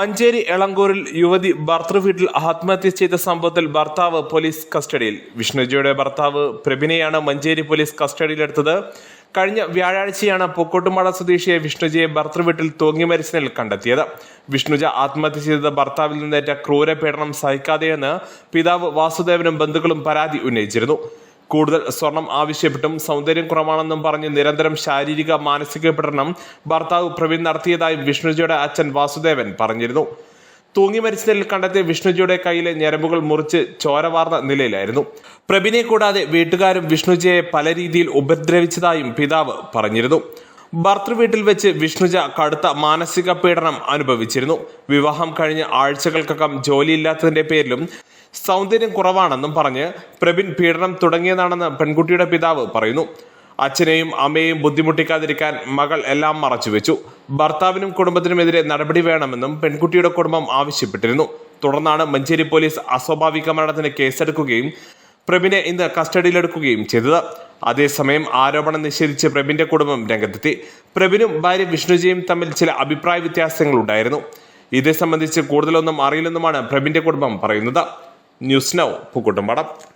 മഞ്ചേരി എളങ്കൂരിൽ യുവതി ഭർത്തൃവീട്ടിൽ ആത്മഹത്യ ചെയ്ത സംഭവത്തിൽ ഭർത്താവ് പോലീസ് കസ്റ്റഡിയിൽ. വിഷ്ണുജിയുടെ ഭർത്താവ് പ്രഭിനെയാണ് മഞ്ചേരി പോലീസ് കസ്റ്റഡിയിലെടുത്തത്. കഴിഞ്ഞ വ്യാഴാഴ്ചയാണ് പൂക്കോട്ടുമട സ്വദേശിയെ വിഷ്ണുജയെ ഭർത്തൃവീട്ടിൽ തൂങ്ങി മരിച്ചതിൽ കണ്ടെത്തിയത്. വിഷ്ണുജ ആത്മഹത്യ ചെയ്തത് ഭർത്താവിൽ നിന്നേറ്റ ക്രൂരപീഡനം സഹിക്കാതെയെന്ന് പിതാവ് വാസുദേവനും ബന്ധുക്കളും പരാതി ഉന്നയിച്ചിരുന്നു. കൂടുതൽ സ്വർണം ആവശ്യപ്പെട്ടും സൗന്ദര്യം കുറവാണെന്നും പറഞ്ഞ് നിരന്തരം ശാരീരിക മാനസിക പീഡനം ഭർത്താവ് പ്രവീൺ നടത്തിയതായും വിഷ്ണുജിയുടെ അച്ഛൻ വാസുദേവൻ പറഞ്ഞിരുന്നു. തൂങ്ങി മരിച്ചതിൽ കണ്ടെത്തിയ വിഷ്ണുജിയുടെ കയ്യിലെ ഞരമ്പുകൾ മുറിച്ച് ചോരവാർന്ന നിലയിലായിരുന്നു. പ്രബിനെ കൂടാതെ വീട്ടുകാരും വിഷ്ണുജിയെ പല രീതിയിൽ ഉപദ്രവിച്ചതായും പിതാവ് പറഞ്ഞിരുന്നു. ഭർത്തൃവീട്ടിൽ വെച്ച് വിഷ്ണുജ കടുത്ത മാനസിക പീഡനം അനുഭവിച്ചിരുന്നു. വിവാഹം കഴിഞ്ഞ ആഴ്ചകൾക്കകം ജോലിയില്ലാത്തതിന്റെ പേരിലും സൗന്ദര്യം കുറവാണെന്നും പറഞ്ഞ് പ്രബിൻ പീഡനം തുടങ്ങിയതാണെന്ന് പെൺകുട്ടിയുടെ പിതാവ് പറയുന്നു. അച്ഛനെയും അമ്മയെയും ബുദ്ധിമുട്ടിക്കാതിരിക്കാൻ മകൾ എല്ലാം മറച്ചുവെച്ചു. ഭർത്താവിനും കുടുംബത്തിനുമെതിരെ നടപടി വേണമെന്നും പെൺകുട്ടിയുടെ കുടുംബം ആവശ്യപ്പെട്ടിരുന്നു. തുടർന്നാണ് മഞ്ചേരി പോലീസ് അസ്വാഭാവിക മരണത്തിന് കേസെടുക്കുകയും പ്രബിനെ ഇന്ന് കസ്റ്റഡിയിലെടുക്കുകയും ചെയ്തത്. അതേസമയം ആരോപണം നിഷേധിച്ച് പ്രബിന്റെ കുടുംബം രംഗത്തെത്തി. പ്രബിനും ഭാര്യ വിഷ്ണുജിയും തമ്മിൽ ചില അഭിപ്രായ വ്യത്യാസങ്ങളുണ്ടായിരുന്നു ഇതേ സംബന്ധിച്ച് കൂടുതലൊന്നും അറിയില്ലെന്നുമാണ് പ്രബിന്റെ കുടുംബം പറയുന്നത്. News now പൂക്കുട്ടുംപടം.